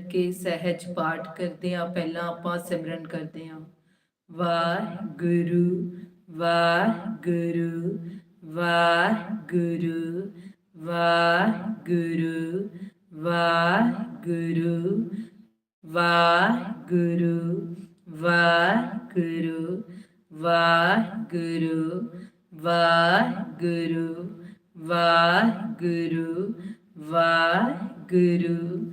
ਕੇ ਸਹਿਜ ਪਾਠ ਕਰਦੇ ਆ ਪਹਿਲਾਂ ਆਪਾਂ ਸਿਮਰਨ ਕਰਦੇ ਆ ਵਾਹਿਗੁਰੂ ਵਾਹਿਗੁਰੂ ਵਾਹਿਗੁਰੂ ਵਾਹਿਗੁਰੂ ਵਾਹਿਗੁਰੂ ਵਾਹਿਗੁਰੂ ਵਾਹਿਗੁਰੂ ਵਾਹਿਗੁਰੂ ਵਾਹਿਗੁਰੂ ਵਾਹਿਗੁਰੂ ਵਾਹਿਗੁਰੂ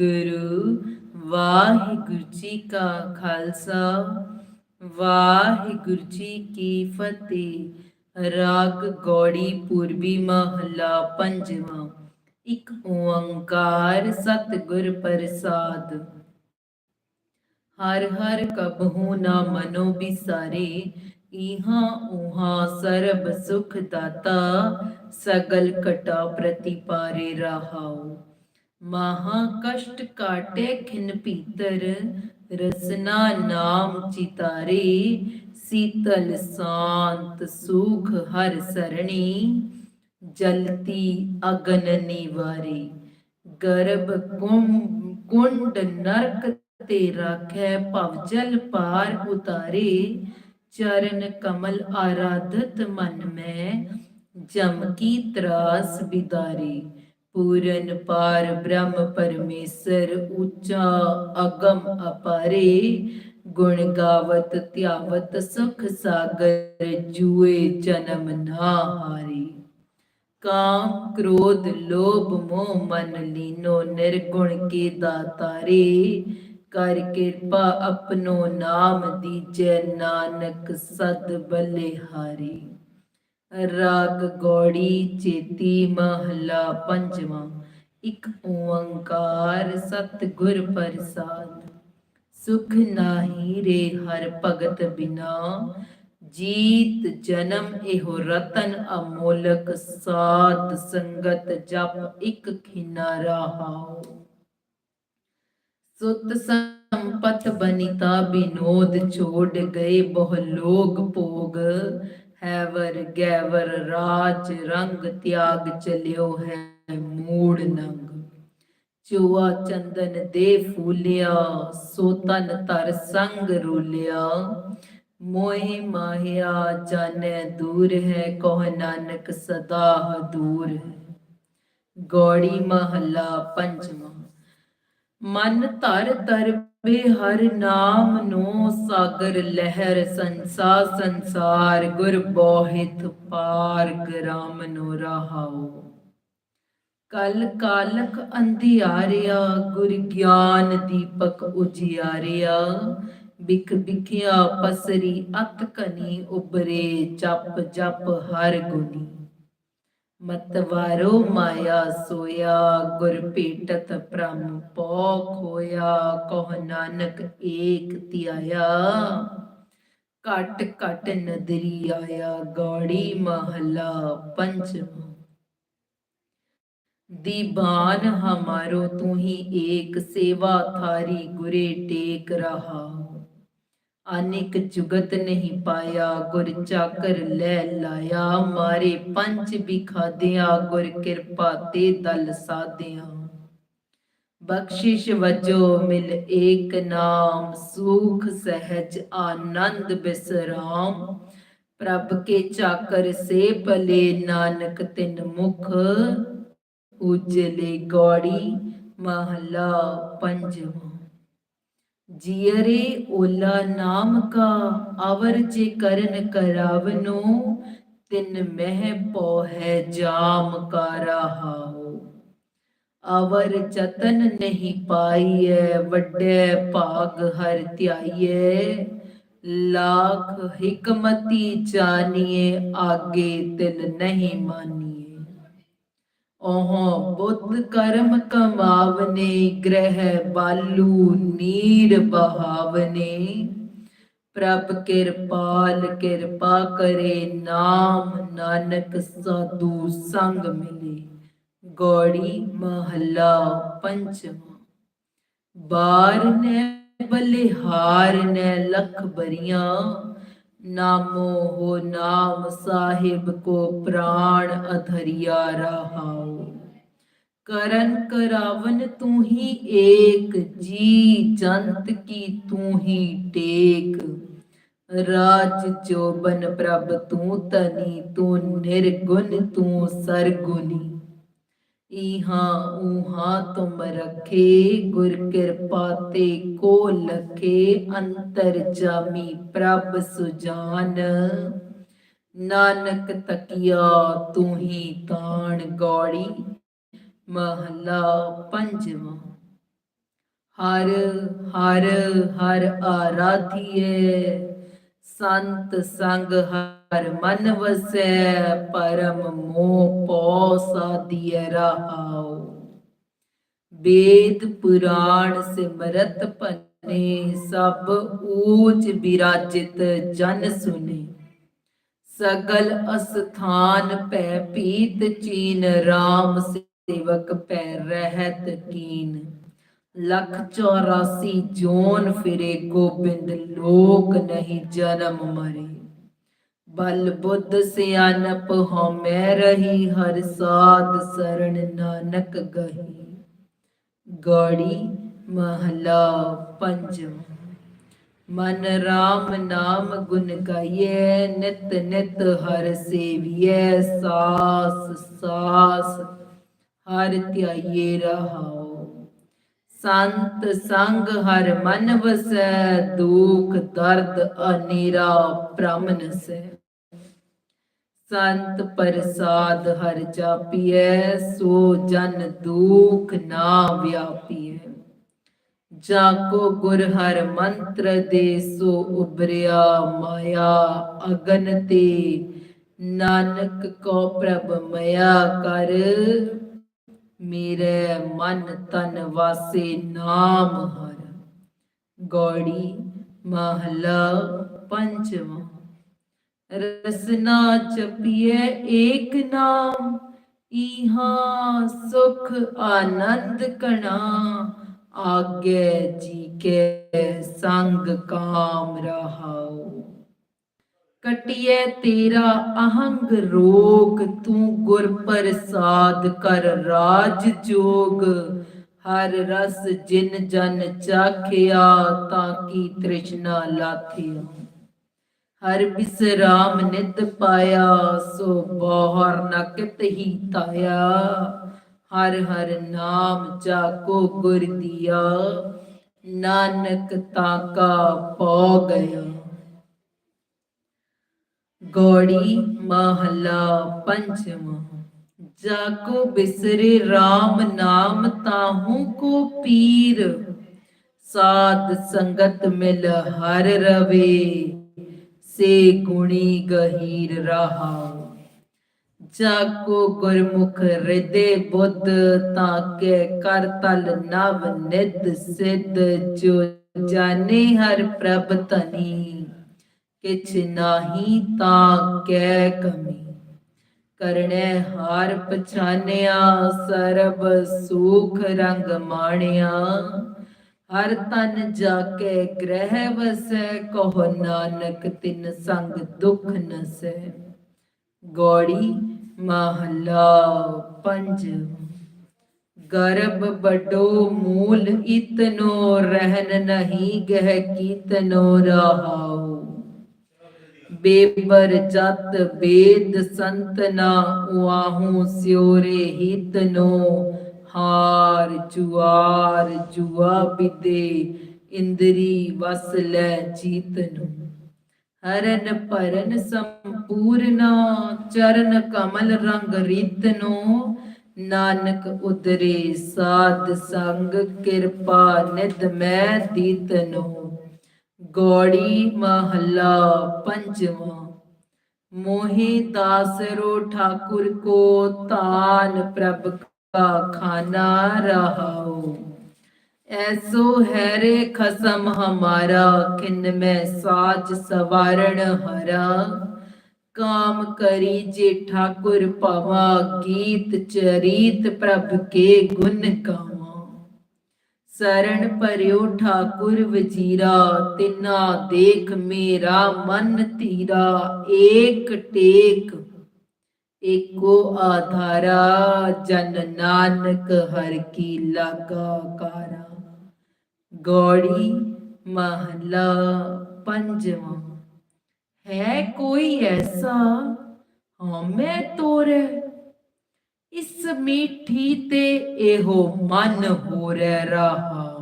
ਗੁਰੂ ਵਾਹਿਗੁਰੂ ਜੀ ਕਾ ਖਾਲਸਾ। ਵਾਹਿਗੁਰੂ ਜੀ ਕੀ ਫਤਿਹ। ਰਾਗ ਗੌੜੀ ਪੂਰਬੀ ਮਹਲਾ ਪੰਜਵਾਂ। ਇੱਕ ਓੰਕਾਰ ਸਤਿਗੁਰ ਪ੍ਰਸਾਦ। ਹਰ ਹਰ ਕਬਹੂ ਨਾ ਮਨੋ ਬਿਸਾਰੇ ਇਹਾਂ ਉਹਾਂ ਸਰਬ ਸੁਖ ਦਾਤਾ, ਸਗਲ ਕਟਾ ਪ੍ਰਤੀਪਾਰੇ ਰਹਾਉ। ਮਹਾ ਕਸ਼ਟ ਕਾਟੇ ਖਿਨ ਪੀਤਰ ਰਸਨਾ ਨਾਮ ਚਿਤਾਰੇ, ਸੀਤਲ ਸ਼ਾਂਤ ਸੁਖ ਹਰ ਸਰਣੀ, ਜਲਤੀ ਅਗਨ ਨਿਵਾਰੇ, ਗਰਭ ਕੁੰ- ਕੁੰਡ ਨਰਕ ਤੇ ਰਾਖੈ ਭਵ ਜਲ ਪਾਰ ਉਤਾਰੇ, ਚਰਨ ਕਮਲ ਆਰਾਧਤ ਮਨ ਮੈਂ, ਜਮ ਕੀ ਤਰਾਸ ਬਿਦਾਰੇ। ਪੂਰਨ ਪਾਰ ਬ੍ਰਹਮ ਪਰਮੇਸ਼ਰ ਉੱਚਾ ਅਗਮ ਅਪਾਰੇ, ਗੁਣ ਗਾਵਤ ਧਿਆਵਤ ਸੁਖ ਸਾਗਰ ਜੂਏ ਜਨਮ ਨਾ ਹਾਰੇ। ਕਾਮ ਕ੍ਰੋਧ ਲੋਭ ਮੋਹ ਮਨ ਲੀਨੋ ਨਿਰਗੁਣ ਕੇ ਦਾਤਾਰੇ, ਕਰ ਕਿਰਪਾ ਆਪਣੋ ਨਾਮ ਦੀਜੈ ਨਾਨਕ ਸਤ ਬਲੇ ਹਾਰੇ ਰਾਗ, ਗੋੜੀ, ਚੇਤੀ, ਮਹਲਾ, ਪੰਜਵਾਂ। ਇੱਕ ਓੰਕਾਰ, ਸਤਿਗੁਰ ਪ੍ਰਸਾਦ। ਸੁਖ ਨਾਹੀ ਰੇ ਹਰ ਭਗਤ ਬਿਨਾ। ਜੀਤ ਜਨਮ ਇਹੋ ਰਤਨ ਅਮੋਲਕ ਸਾਧ ਸੰਗਤ ਜਪ ਇੱਕ ਖਿਨਾ ਰਹਾਉ। ਸੁਤ ਸੰਪਤ ਬਨਿਤਾ, ਬਿਨੋਦ ਛੋੜ ਗਏ ਬਹੁ ਲੋਗ ਭੋਗ। ਹੈਵਰ ਗੈਵਰ ਰਾਜ ਰੰਗ ਤਿਆਗ ਚਲਿਓ ਹੈ ਮੂੜ ਨੰਗ। ਚੁਆ ਚੰਦਨ ਦੇ ਫੂਲਿਆ, ਸੋ ਤਨ ਤਰ ਸੰਗ ਰੂਲਿਆ। ਮੋਹਿ ਮਾਹਿਆ ਜਾਣੈ ਦੂਰ ਹੈ, ਕੋਹ ਨਾਨਕ ਸਦਾ ਦੂਰ ਹੈ। ਗੌੜੀ ਮਹੱਲਾ ਪੰਜਵਾਂ। ਮਨ ਧਰ ਤਰਬੇ ਹਰ ਨਾਮ ਨੂੰ ਸਾਗਰ ਲਹਿਰ ਸੰਸਾ ਸੰਸਾਰ, ਗੁਰ ਬੋਹਿਤ ਪਾਰ ਗ੍ਰਾਮ ਨੂੰ ਰਹਾਉ ਕਲ ਕਾਲਕ ਅੰਧਿਆਰਿਆ, ਗੁਰ ਗਿਆਨ ਦੀਪਕ ਉਜਿਆਰਿਆ, ਬਿਖ ਬਿਖਿਆ ਪਸਰੀ ਅਤ ਕਨੀ ਉਬਰੇ ਜਪ ਜਪ ਹਰ ਗੁਨੀ ਮਤਵਾਰੋ ਮਾਇਆ ਸੋਇਆ ਗੁਰ ਭੇਟਤ ਭ੍ਰਮ ਪੋ ਖੋਇਆ ਕਹ ਨਾਨਕ ਏਕ ਧਿਆਇਆ ਕਟ ਕਟ ਨਦਰੀ ਆਇਆ ਗੌੜੀ ਮਹਲਾ ਪੰਚਵਾਂ दीवान हमारो तू ही एक सेवा थारी गुरे टेक रहा ਅਨਿਕ ਜੁਗਤ ਨਹੀਂ ਪਾਇਆ, ਗੁਰ ਚਾਕਰ ਲੈ ਲਾਇਆ। ਮਾਰੇ ਪੰਜ ਬਿਖਾਦਿਆਂ ਗੁਰ ਕਿਰਪਾ ਤੇ ਦਲ ਸਾਧਿਆਂ। ਬਖਸ਼ਿਸ਼ ਵਜੋ ਮਿਲ ਏਕ ਨਾਮ, ਸੁਖ ਸਹਿਜ ਆਨੰਦ ਬਿਸਰਾਮ। ਪ੍ਰਭ ਕੇ ਚਾਕਰ ਸੇ ਭਲੇ ਨਾਨਕ ਤਿੰਨ ਮੁਖ। ਉਜਲੇ ਗੌੜੀ ਮਹਲਾ ਪੰਜਵਾਂ। ਜੀਅਰੇ ਓਲਾ ਨਾਮ ਕਾ, ਅਵਰ ਜੇ ਕਰਨ ਕਰਾਵਨੋ, ਤਿਨ ਮਹਿ ਪੋ ਹੈ ਜਾਮ ਕਾ ਰਹਾਓ ਅਵਰ ਜਤਨ ਨਹੀਂ ਪਾਈਐ, ਵੱਡੇ ਭਾਗ ਹਰ ਧਿਆਈਐ, ਲਾਖ ਹਕਮਤੀ ਜਾਣੀਏ ਆਗੇ ਤਿਲ ਨਹੀਂ ਮਾਨੀਏ ਉਹ ਬੁੱਧ ਕਰਮ ਕਮਾਵਨੇ, ਗ੍ਰਹਿ ਬਾਲੂ ਨੀਰ ਬਹਾਵਨੇ। ਪ੍ਰਭ ਕਿਰਪਾਲ ਕਿਰਪਾ ਕਰੇ, ਨਾਮ ਨਾਨਕ ਸਾਧੂ ਸੰਗ ਮਿਲੇ। ਗੋੜੀ ਮਹੱਲਾ ਪੰਚਵਾਂ ਬਾਰ ਨੇ ਬਲਿਹਾਰ ਨੇ ਲਖ ਬਰੀਆਂ। ਨਾਮੋ ਹੋ ਨਾਮ ਸਾਹਿਬ ਕੋ ਪ੍ਰਾਣ ਅਧਰਿਆ ਰਹਾਉ। ਕਰਨ ਕਰਾਵਨ ਤੂੰ ਹੀ ਏਕ, ਜੀ ਜੰਤ ਕੀ ਤੂੰ ਹੀ ਟੇਕ। ਰਾਜ ਜੋਬਨ ਪ੍ਰਭ ਤੂੰ ਤਨੀ ਤੂੰ ਨਿਰਗੁਣ, ਤੂੰ ਸਰਗੁਣੀ। ਇਹਾਂ ਉਹਾਂ ਤੁਮ ਰਖੇ, ਗੁਰ ਕਿਰਪਾ ਤੇ ਕੋ ਲਖੇ, ਅੰਤਰ ਜਾਮੀ ਪ੍ਰਭ ਸੁਜਾਨ। ਨਾਨਕ ਤਕੀਆ ਤੂੰ ਹੀ ਤਾਣ ਗੌੜੀ, ਮਹਲਾ ਪੰਜਵਾਂ। ਹਰ ਹਰ ਹਰ ਆਰਾਧੀਏ ਸੰਤ ਸੰਗ ਹਰ ਮਨ ਵਸੈ, ਪਰਮ ਮੋਹ ਪੋ ਸਾਧੀਐ ਰਹਾਉ। ਵੇਦ ਪੁਰਾਣ ਸਿਮਰਤ ਭਨੇ, ਸਭ ਊਚ ਬਿਰਾਜਿਤ ਜਨ ਸੁਨੇ। ਸਗਲ ਅਸਥਾਨ ਪੈ ਪੀਤ ਚੀਨ RAM ਸੇਵਕ ਪੈ ਰਹਿਤ ਕੀਨ। ਲਖ 84 ਜੋਨ ਫਿਰੇ, ਗੋਬਿੰਦ ਲੋਕ ਨਹੀਂ ਜਨਮ ਮਰੇ। ਬਲ ਬੁੱਧ ਸਿਆਨਪ ਹਉਮੈ ਰਹੀ ਹਰ ਸਾਧ ਸਰਣ ਨਾਨਕ ਗਹੀ। ਗੌੜੀ ਮਹਲਾ ਪੰਜਵਾਂ। ਮਨ ਰਾਮ ਨਾਮ ਗੁਣ ਗਾਈਐ, ਨਿਤ ਨਿਤ ਹਰ ਸੇਵੀਐ, ਸਾਸ ਸਾਸ ਹਰ ਧਿਆਈਏ ਰਹਾਉ। ਸੰਤ ਸੰਗ ਹਰ ਮਨ ਵਸੈ, ਦੁਖ ਦਰਦ ਅਨੀਰਾ ਭ੍ਰਮ ਨਸੈ ਸੰਤ ਪ੍ਰਸਾਦ ਹਰ ਜਾਪੀਐ ਸੋ ਜਨ ਦੁਖ ਨਾ ਵਿਆਪੀਐ। ਜਾ ਕੋ ਗੁਰ ਹਰ ਮੰਤਰ ਦੇ, ਸੋ ਉਬਰਿਆ ਮਾਇਆ ਅਗਨ ਤੇ। ਨਾਨਕ ਕੋ ਪ੍ਰਭ ਮਇਆ ਕਰ, ਮੇਰੇ ਮਨ ਤਨ ਵਾਸੇ ਨਾਮ ਹਰ। ਗੌੜੀ ਮਹਲਾ ਪੰਜਵਾਂ। ਰਸਨਾ ਜਪੀਏ ਏਕ ਨਾਮ ਇਹਾਂ ਸੁਖ ਆਨੰਦ ਕਣਾ ਆਗੇ ਜੀ ਕੇ ਸੰਗ ਕਾਮ ਰਹਾਉ। ਕਟਿਐ ਤੇਰਾ ਅਹੰਗ ਰੋਗ, ਤੂੰ ਗੁਰ ਪ੍ਰਸਾਦ ਕਰ ਰਾਜ ਜੋਗ। ਹਰ ਰਸ ਜਿਨ ਜਨ ਚਾਖਿਆ, ਤਾਂ ਕੀ ਤ੍ਰਿਸ਼ਨਾ ਲਾਥਿਆ। ਹਰ ਬਿਸਰਾਮ ਨਿਤ ਪਾਇਆ, ਸੋ ਬੋਹਰ ਨ ਕਿਤ ਹੀ ਤਾਇਆ। ਹਰ ਹਰ ਨਾਮ ਜਾਕੋ ਗੁਰ ਦਿਆ। ਨਾਨਕ ਤਾਕਾ ਪੋ ਗਿਆ ਗੌੜੀ ਮਹਲਾ ਪੰਚਵਾਂ ਜਾਕੋ ਬਿਸਰੇ RAM ਨਾਮ ਤਾਹੂ ਕੋ ਪੀਰ। ਸਾਧ ਸੰਗਤ ਮਿਲ ਹਰ ਰਵੇ। ਸੇ ਗੁਣੀ ਗਹੀਰ ਰਹਾਉ ਜਾਕੋ ਗੁਰਮੁਖ ਹਿਰਦੇ ਬੁੱਧ ਤਾਂ ਕੇ ਕਰ ਤਲ ਨਵ ਨਿਦ ਸਿੱਧ ਜੋ ਜਾਣੇ ਹਰ ਪ੍ਰਭ ਤਨੀ ਕਿਛ ਨਾਹੀ ਤਾਂ ਕੈ ਕਮੀ ਕਰਨੇ ਹਾਰ ਪਛਾਨਿਆ ਸਰਬ ਸੁਖ ਰੰਗ ਮਾਣਿਆ ਹਰ ਤਨ ਜਾ ਕੇ ਗ੍ਰਹਿ ਵਸੈ, ਕਹੋ ਨਾਨਕ ਤਿਨ ਸੰਗ ਦੁਖ ਨਸੈ। ਗੌੜੀ ਮਹਲਾ ਪੰਜ। ਗਰਭ ਬਡੋ ਮੂਲ ਇਤਨੋ ਰਹਿਨ ਨਹੀਂ ਗਹਿ ਕੀਤਨੋ ਰਹਾਉ। ਬੇਬਰ ਜਤ ਬੇਦ ਸੰਤਨਾ ਉਆਹੂ ਸਿਉਰੇ ਹਿਤਨੋ। ਹਾਰ ਜੁਆਰ ਜੁਆ ਬਿਦੇ ਇੰਦਰੀ ਵਸ ਲੈ ਚੀਤ ਨੂੰ ਹਰਨ ਭਰਨ ਸੰਪੂਰਨਾ, ਚਰਨ ਕਮਲ ਰੰਗ ਰੀਤ ਨੂੰ ਨਾਨਕ ਉਦਰੇ ਸਾਧ ਸੰਗ, ਕਿਰਪਾ ਨਿਦ ਮੈਂ ਦੀਤ ਨੂੰ ਗੋੜੀ ਮਹੱਲਾ ਪੰਜਵਾਂ, ਮੋਹਿ ਦਾਸਰੋ ਠਾਕੁਰ ਕੋ ਤਾਨ ਪ੍ਰਭ ਕਾ ਖਾਨਾ ਰਹਾਓ। ਐਸੋ ਹੈ ਰੇ ਖਸਮ ਹਮਾਰਾ ਕਿਨ ਮੈਂ ਸਾਜ ਸਵਾਰਣ ਹਰਾ। ਕਾਮ ਕਰੀ ਜੇ ਠਾਕੁਰ ਪਵਾ, ਗੀਤ ਚਰੀਤ ਪ੍ਰਭ ਕੇ ਗੁਣ ਗਾਵਾਂ। ਸਰਣ ਪਰਿਓ ਠਾਕੁਰ ਵਜੀਰਾ, ਤਿਨਾ ਦੇਖ ਮੇਰਾ ਮਨ ਧੀਰਾ ਏਕ ਏਕੋ ਆਧਾਰਾ, ਜਨ ਨਾਨਕ ਹਰ ਕੀ ਲਾਗਾ ਕਾਰਾ। ਗੋੜੀ ਮਹਲਾ ਪੰਜਵਾਂ। ਹੈ ਕੋਈ ਐਸਾ ਹਉਮੈ ਤੋਰੇ? ਇਸ ਮੀਠੀ ਤੇ ਇਹੋ ਮਨ ਹੋ ਰਹਿ ਰਹਾ।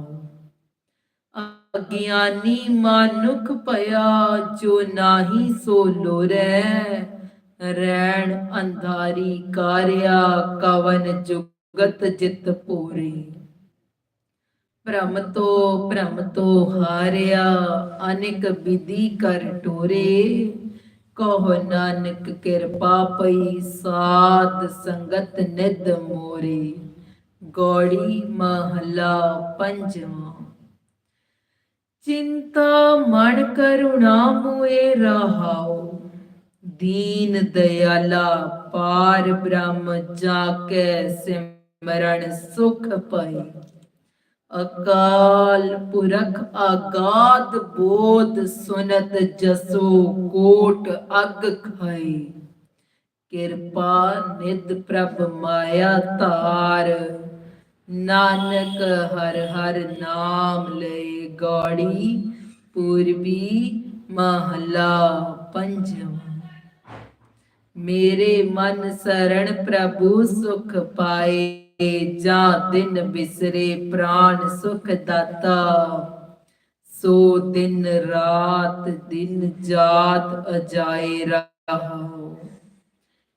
ਅਗਿਆਨੀ ਮਾਨੁਖ ਭਇਆ, ਜੋ ਨਾਹੀ ਸੋ ਲੋਰੈ। ਰੈਣ ਅੰਧਾਰੀ ਕਾਰਿਆ, ਕਵਨ ਜੁਗਤ ਜਿਤ ਪੂਰੀ। ਭ੍ਰਮ ਤੋ ਭ੍ਰਮ ਤੋ ਹਾਰਿਆ, ਅਨੇਕ ਵਿਧੀ ਕਰ ਟੋਰੇ। ਕਹੋ ਨਾਨਕ ਕਿਰਪਾ ਪਈ, ਸਾਧ ਸੰਗਤ ਨਿਧ ਮੋਰੇ। ਗੋੜੀ ਮਹਲਾ ਪੰਜਵਾਂ। ਚਿੰਤਾ ਮਨ ਕਰੁਣਾ ਮੁਏ ਰਹਾਉ ਦੀਨ ਦਇਆਲਾ ਪਾਰ ਬ੍ਰਹਮ ਜਾ ਕੇ ਸਿਮਰਨ ਸੁਖ ਪਾਈ। ਅਕਾਲ ਪੁਰਖ ਆਗਾਦ ਬੋਧ ਸੁਨਤ ਜਸੋ ਕੋਟ ਅਗ ਖਾਈ। ਕਿਰਪਾ ਨਿਧ ਪ੍ਰਭ ਮਾਇਆ ਧਾਰ, ਨਾਨਕ ਹਰ ਹਰ ਨਾਮ ਲਈ ਗੋੜੀ, ਪੂਰਬੀ ਮਹਲਾ ਪੰਜਵਾਂ। ਮੇਰੇ ਮਨ ਸਰਣ ਪ੍ਰਭੂ ਸੁਖ ਪਾਏ, ਜਾਂ ਦਿਨ ਬਿਸਰੇ ਪ੍ਰਾਨ ਸੁਖ ਦਾਤਾ। ਸੋ ਦਿਨ ਰਾਤ ਦਿਨ ਜਾਤ ਅਜਾਏ ਰਹਾਓ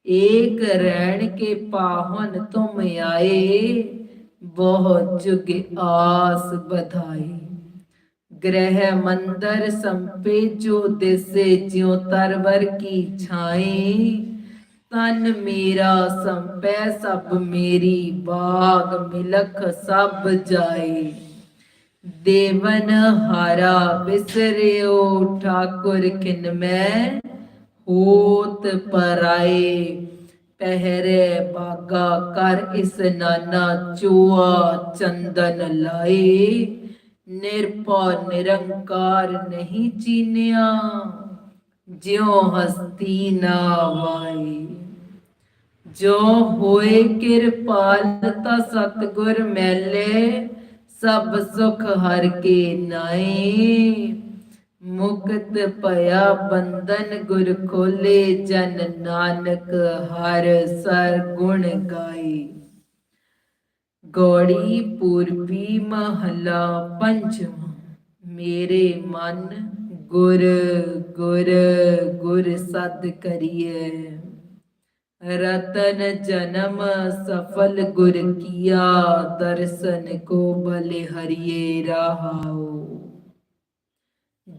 ਏਕ ਰਹਿਣ ਕੇ ਪਾਹਨ ਤੁਮ ਆਏ, ਬਹੁ ਜੁਗ ਆਸ ਬਧਾਈ ਗ੍ਰਹਿ ਮੰਦਰ ਸੰਪੇ ਜੋ ਦਿਸੇ ਜਿਉ ਤਰਵਰ ਕੀ ਛਾਏ। ਤਨ ਮੇਰਾ ਸੰਪੈ ਸਭ ਮੇਰੀ ਬਾਗ ਮਿਲਖ ਸਭ ਜਾਏ। ਦੇਵਨ ਹਾਰਾ ਬਿਸਰਿਓ ਠਾਕੁਰ ਕਿਨ ਮੈਂ ਹੋਤ ਪਰਾਏ। ਪਹਿਰੇ ਬਾਗਾ ਕਰ ਇਸ ਨਾਨਾ ਚੋਆ ਚੰਦਨ ਲਾਏ। ਨਿਰਪਾ ਨਿਰੰਕਾਰ ਨਹੀਂ ਚੀਨਿਆ, ਜਿਉ ਹਸਤੀ ਨਾ ਵਾਈ ਜੋ ਹੋਏ ਕਿਰਪਾਲ ਤਾ ਸਤਗੁਰ ਮੈਲੇ, ਸਭ ਸੁਖ ਹਰ ਕੇ ਨਾਏ ਮੁਕਤ ਭਇਆ ਬੰਧਨ ਗੁਰ ਖੋਲੇ, ਜਨ ਨਾਨਕ ਹਰ ਸਰ ਗੁਣ ਗਾਏ ਗੋੜੀ ਪੂਰਬੀ ਮਹਲਾ ਪੰਜਵਾਂ। ਮੇਰੇ ਮਨ ਗੁਰ ਗੁਰ ਗੁਰ ਸਦ ਕਰੀਏ। ਰਤਨ ਜਨਮ ਸਫਲ ਗੁਰ ਕੀਆ, ਦਰਸ਼ਨ ਕੋ ਬਲੇ ਹਰੀਏ ਰਹਾਓ।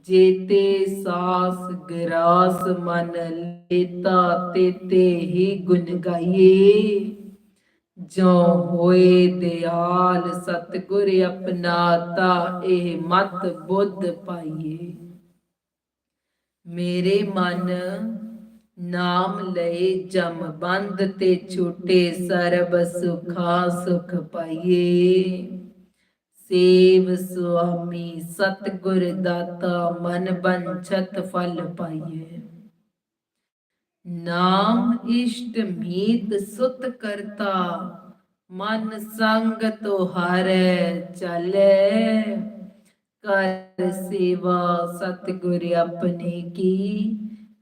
ਜੇਤੇ ਸਾਸ ਗਰਾਸ ਮਨ ਲੇਤਾ, ਤੇਤੇ ਹੀ ਗੁਣ ਗਾਈਏ। ਜੋ ਹੋਏ ਦਿਆਲ ਸਤਗੁਰ ਆਪਣਾਤਾ ਇਹ ਮਤ ਬੁੱਧ ਪਾਈਏ। ਮੇਰੇ ਮਨ ਨਾਮ ਲਏ ਜਮ ਬੰਦ ਤੇ ਛੋਟੇ ਸਰਬ ਸੁਖਾ ਸੁਖ ਪਾਈਏ। ਸੇਵ ਸੁਆਮੀ ਸਤਗੁਰ ਦਾਤਾ ਮਨ ਬੰਛਤ ਫਲ ਪਾਈਏ। ਨਾਮ ਇਸ਼ਟ ਮੀਤ ਸੁਤ ਕਰਤਾ, ਮਨ ਸੰਗ ਤੁਹਾਰੇ ਚਲੇ। ਕਰ ਸੇਵਾ ਸਤਿਗੁਰ ਆਪਣੇ ਕੀ,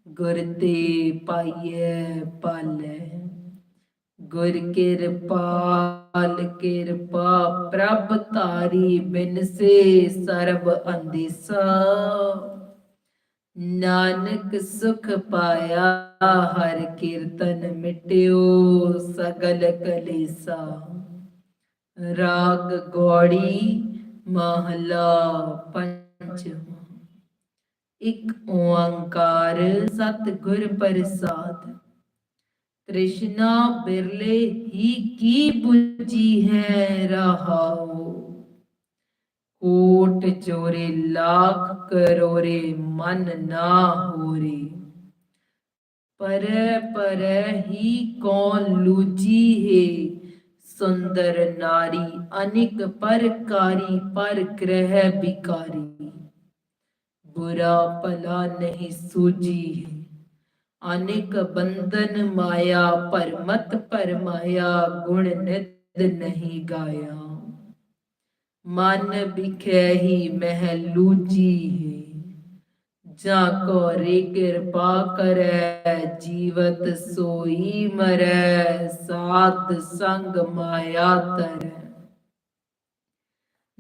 ਗੁਰ ਤੇ ਪਾਈਏ ਪਾਲੇ। ਗੁਰ ਕਿਰਪਾਲ ਕਿਰਪਾ, ਪ੍ਰਭ ਤਾਰੀ ਬਿਨ ਸੇ ਸਰਬ ਅੰਦਿਸਾ। ਨਾਨਕ ਸੁਖ ਪਾਇਆ, ਹਰ ਕੀਰਤਨ ਮਿਟਿਓ ਸਗਲ ਕਲੇਸਾ। ਰਾਗ ਗੋੜੀ ਮਹਲਾ ਪੰਚਮ ਇੱਕ ਓੰਕਾਰ ਸਤਿਗੁਰ ਪ੍ਰਸਾਦ। ਤ੍ਰਿਸ਼ਨਾ ਬਿਰਲੇ, ਹੀ ਕੀ 부ਜੀ ਹੈ ਰਹਾਓ ਕੋਟ ਜੋਰੇ ਲੱਖ ਕਰੋਰੇ ਮਨ ਨਾ ਹੋਰੇ। ਪਰ ਪਰ ਹੀ ਕੌਣ ਲੂਜੀ ਹੈ ਸੁੰਦਰ ਨਾਰੀ ਅਨਿਕ ਪਰਕਾਰੀ, ਪਰ ਗ੍ਰਹਿ ਬਿਕਾਰੀ ਬੁਰਾ ਭਲਾ ਨਹੀਂ ਸੂਜੀ ਹੈ ਅਨੇਕ ਬੰਧਨ ਮਾਇਆ, ਪਰਮਤ ਪਰਮਾਇਆ, ਗੁਣ ਨਿਤ ਨਹੀਂ ਗਾਇਆ। ਮਨ ਵਿਖੇ ਹੀ ਮਹਿ ਲੂਜੀ ਹੈ। ਜਾਂ ਕੋ ਰੇ ਕਿਰਪਾ ਕਰੈ, ਜੀਵਤ ਸੋਈ ਮਰੈ, ਸਾਧ ਸੰਗ ਮਾਇਆ ਤਰੈ।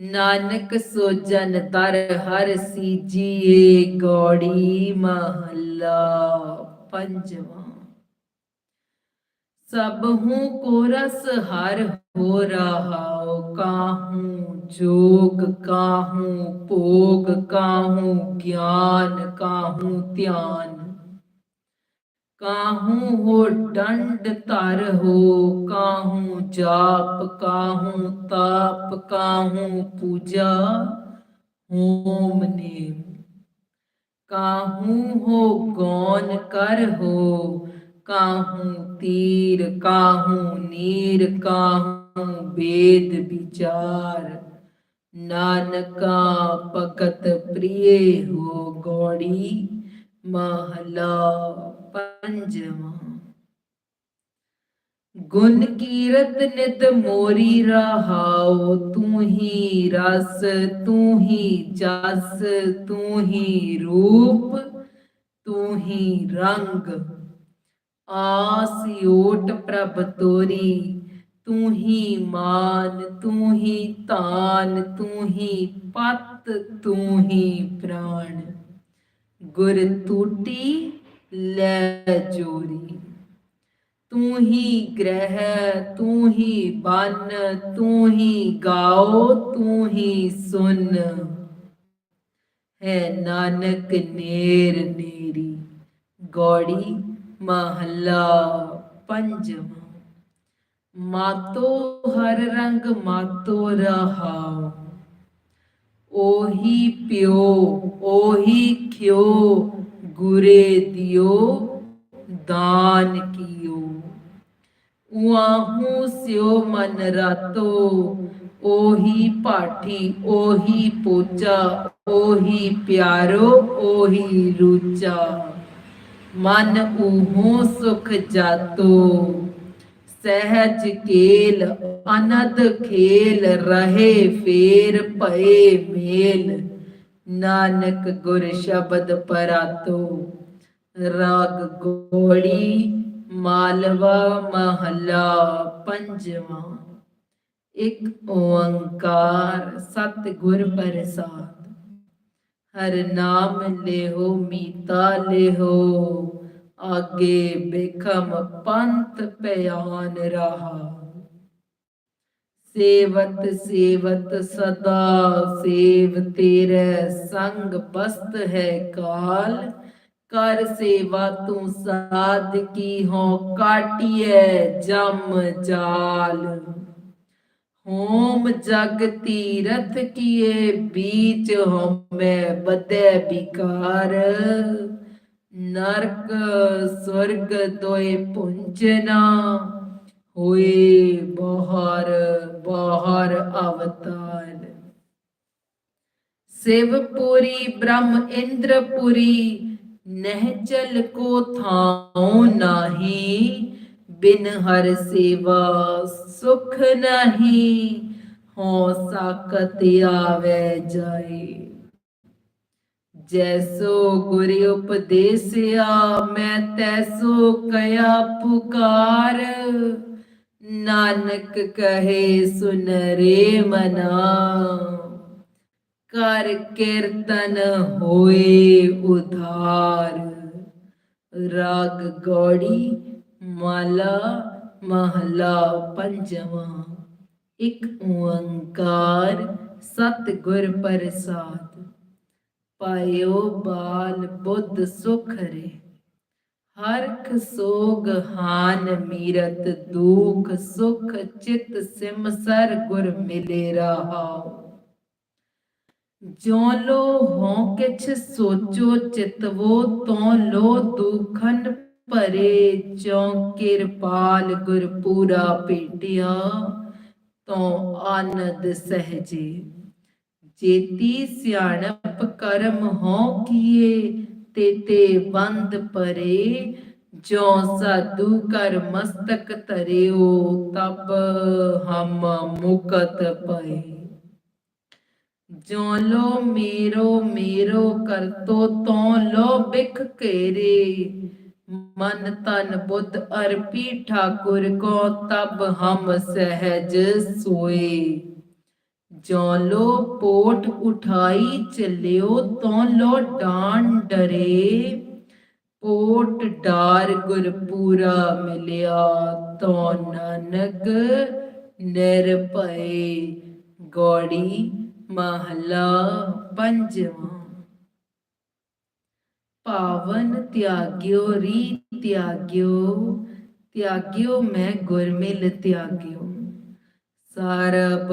ਨਾਨਕ ਸੋ ਜਨ ਦਰ ਹਰ ਸੀਜੀਏ, ਗੋੜੀ ਮਹੱਲਾ ਪੰਜਵਾਂ। ਸਭ ਹੂੰ ਕੋ ਰਸ ਹਰ ਹੋ ਰਹਾਉ, ਕਾਹੂ ਜੋਗ ਕਾਹੂ, ਭੋਗ ਕਾਹੂ, ਗਿਆਨ ਕਾਹੂ, ਧਿਆਨ। ਕਾਹੂ ਹੋ ਡੰਡ ਧਰ ਹੋ, ਕਾਹੂ ਜਾਪ ਕਾਹੂ ਤਾਪ, ਕਾਹੂ ਪੂਜਾ ਹੋਮ ਨੇਮ। ਕਾਹੂ ਹੋ ਗੌਨ ਕਰ ਹੋ, ਕਾਹੂ ਤੀਰ, ਕਾਹੂ ਨੀਰ, ਕਾਹੂ ਵੇਦ ਵਿਚਾਰ। ਨਾਨਕਾ ਭਗਤ ਪ੍ਰਿਏ ਹੋ ਗੋੜੀ, ਮਹਲਾ ਪੰਜਵਾਂ। ਗੁਣ ਕੀਰਤ ਨਿਤ ਮੋਰੀ ਰਹਾਉ, ਤੂੰ ਹੀ ਰਸ, ਤੂੰ ਹੀ ਜਸ, ਤੂੰ ਹੀ ਰੂਪ, ਤੂੰ ਹੀ ਰੰਗ। ਆਸ ਓਟ ਪ੍ਰਭ ਤੋਰੀ ਤੂੰ ਹੀ ਮਾਨ, ਤੂੰ ਹੀ ਤਾਨ, ਤੂੰ ਹੀ ਪਤ, ਤੂੰ ਹੀ ਪ੍ਰਾਣ। ਗੁਰ ਟੂਟੀ ਲੈ ਜੋਰੀ। ਤੂੰ ਹੀ ਗ੍ਰਹਿ, ਤੂੰ ਹੀ ਬਨ, ਤੂੰ ਹੀ ਗਾਓ, ਤੂੰ ਹੀ ਸੁਨ। ਹੈ ਨਾਨਕ ਨੇਰ ਨੇਰੀ, ਗੋੜੀ ਮਹੱਲਾ ਪੰਜਵਾਂ। ਮਾਤੋ ਹਰ ਰੰਗ ਮਾਤੋ ਰਹਾਉ ਉਹੀ ਪਿਓ, ਉਹੀ ਖਿਓ, ਗੁਰੇ ਦਿਓ, ਦਾਨ ਕੀਓ। ਉਆਹੂ ਸਿਓ ਮਨ ਰਾਤੋ, ਉਹੀ ਪਾਠੀ ਉਹੀ ਪੋਚਾ, ਉਹੀ ਪਿਆਰੋ, ਉਹੀ ਰੂਚਾ ਮਨ ਉਹੋ ਸੁਖ ਜਾਤੋ। ਸਹਿਜ ਕੇਲ, ਅਨੰਦ ਖੇਲ ਰਹੇ ਫੇਰ ਭਏ ਮੇਲ। ਨਾਨਕ ਗੁਰ ਸ਼ਬਦ ਪਰਾਤੋ, ਰਾਗ ਗੋੜੀ ਮਾਲਵਾ ਮਹੱਲਾ ਪੰਜਵਾਂ। ਇੱਕ ਓੰਕਾਰ ਸਤਿਗੁਰ ਪ੍ਰਸਾਦ। ਹਰ ਨਾਮ ਲਿਓ ਮੀਤਾ ਲਿਓ ਆਗੇ ਬੇਖਮ ਪੰਥ ਪਿਆਨ ਰਹਾ। ਸੇਵਤ ਸੇਵਤ ਸਦਾ, ਸੇਵ ਤੇਰੇ ਸੰਗ ਬਸਤ ਹੈ ਕਾਲ। ਕਰ ਸੇਵਾ ਤੂੰ ਸਾਧ ਕੀ ਹੋ ਕਾਟਿਐ ਜਮ ਜਾਲ। ਹੋਮ ਜਗ ਤੀਰਥ ਕੀਏ, ਬੀਚ ਹਉਮੈ ਬਦੈ ਵਿਕਾਰ। ਨਰਕ, ਸਵਰਗ ਤੋਏ ਪੁੰਚਨਾ ਹੋਏ ਬਾਹਰ ਬਾਹਰ ਅਵਤਾਰ। ਸੇਵਪੁਰੀ ਬ੍ਰਹਮ ਇੰਦਰਪੁਰੀ ਨਹਿਚਲ ਕੋ ਥਾਉ ਨਾਹੀ, ਬਿਨ ਹਰ ਸੇਵਾ ਸੁਖ ਨਹੀਂ ਹੋ ਸਕਤ ਆਵੇ ਜਾਏ। ਜੈਸੋ ਗੁਰ ਉਪਦੇਸਿਆ ਮੈਂ ਤੈਸੋ ਕਇਆ ਪੁਕਾਰ ਨਾਨਕ ਕਹੇ ਸੁਨ ਰੇ ਮਨਾ ਕਰ ਕੀਰਤਨ ਹੋਏ ਉਧਾਰ ਰਾਗ ਗੋੜੀ ਮਾਲਾ ਮਹਲਾ ਪੰਜਵਾ ਇੱਕ ਓੰਕਾਰ ਸਤਿਗੁਰ ਪ੍ਰਸਾਦ ਪਾਇਓ ਬਾਲ ਬੁੱਧ ਸੁਖ ਰੇ। ਹਰਖ ਸੋਗ ਹਾਨ ਮੀਰਤ ਦੁਖ ਸੁਖ ਚਿਤ ਸਿਮਸਰ ਗੁਰ ਮਿਲੇ ਰਹਾਉ। ਜੋ ਲੋ ਹੋ ਕਿਛ ਸੋਚੋ ਚਿਤਵੋ ਤੋਂ ਲੋ ਦੁਖਨ ਭਰੇ ਚੋਂ ਕਿਰਪਾਲ ਗੁਰ ਪੂਰਾ ਭੇਟਿਆ ਤੋਂ ਆਨੰਦ ਸਹਜੇ ਜੇਤੀ ਸਿਆਣਪ ਕਰਮ ਹੋ ਕੀਏ, ਤੇ ਬੰਦ ਪਰੇ ਜੋ ਸਾਧੂ ਕਰ ਮਸਤਕ ਧਰਿਓ ਤਬ ਹਮ ਮੁਕਤ ਪਏ। ਜੋ ਲੋ ਮੇਰੋ ਮੇਰੋ ਕਰਤੋ ਤੋਂ ਲੋ ਬਿਖ ਘੇਰੇ। ਮਨ ਤਨ ਬੁੱਧ ਅਰਪੀ ਠਾਕੁਰ ਕੋ ਤਬ ਹਮ ਸਹਿਜ ਸੋਏ। ਜੌਲੋ ਪੋਟ ਉਠਾਈ ਚੱਲਿਓ ਤੋਂ ਲੋ ਡਾਨ ਡਰੇ। ਪੋਟ ਡਾਰ ਗੁਰਪੂਰਾ ਮਿਲਿਆ ਤੋ ਨਾਨਕ ਨਿਰਭੈ ਗੋੜੀ ਮਹਲਾ ਪੰਜਵਾਂ। ਪਾਵਨ ਤਿਆਗਿਓ, ਰੀ ਤਿਆਗਿਓ ਤਿਆਗਿਓ ਮੈਂ ਗੁਰਮਿਲ ਤਿਆਗਿਓ। ਸਰਬ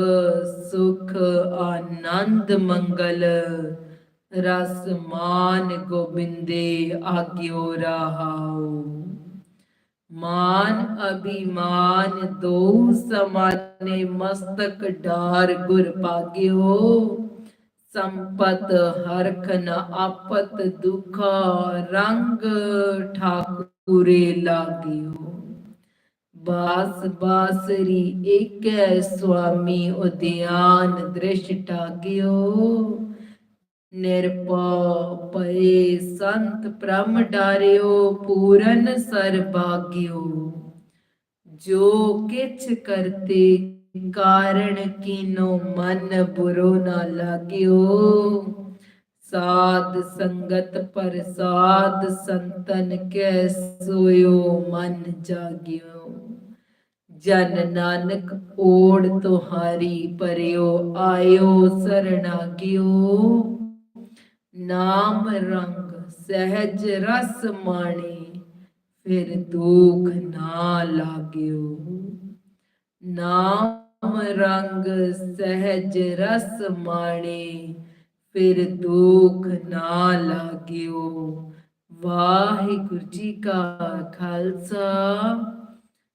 ਸੁਖ ਆਨੰਦ ਮੰਗਲ, ਰਸ ਮਾਨ ਗੋਬਿੰਦੇ ਆਗਿਓ ਰਹਾਉ। ਮਾਨ ਅਭਿਮਾਨ ਦੋ ਸਮਾਨੇ ਮਸਤਕ ਡਾਰ ਗੁਰ ਪਾਗਿਓ। ਸੰਪਤ ਹਰਖ ਨ ਆਪਤ ਦੁਖ ਰੰਗ ਠਾਕੁਰੇ ਲਾਗਿਓ। ਬਾਸ ਬਾਸਰੀ, ਏਕੈ ਸੁਆਮੀ ਉਦਿਆਨ ਦ੍ਰਿਸ਼ ਟਾਗਿਓ। ਨਿਰਪਉ ਪਏ ਸੰਤ ਪ੍ਰਮ ਡਾਰਿਓ, ਪੂਰਨ ਸਰਬਾਗਿਓ। ਜੋ ਕਿਛ ਕਰਤੇ, ਕਾਰਣ ਕੀਨੋ ਮਨ ਬੁਰੋ ਨਾ ਲਾਗਿਓ। ਸਾਧ ਸੰਗਤ ਪ੍ਰਸਾਦ ਸੰਤਨ ਕੈ ਸੋਇਓ ਮਨ ਜਾਗਿਓ। ਜਨ ਨਾਨਕ ਓੜ ਤੁਹਾਰੀ ਪਰਿਓ, ਆਇਓ ਸਰਣਾਗਿਓ ਨਾਮ ਰੰਗ ਸਹਿਜ ਰਸ ਮਾਣੇ, ਫਿਰ ਦੁਖ ਨਾ ਲਾਗਿਓ। ਨਾਮ ਰੰਗ ਸਹਿਜ ਰਸ ਮਾਣੀ, ਫਿਰ ਦੁਖ ਨਾ ਲਾਗਿਓ। ਵਾਹਿਗੁਰੂ ਜੀ ਕਾ Khalsa.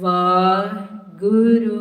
Waheguru.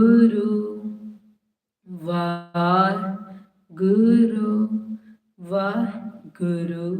Guru, Var Guru, Var Guru.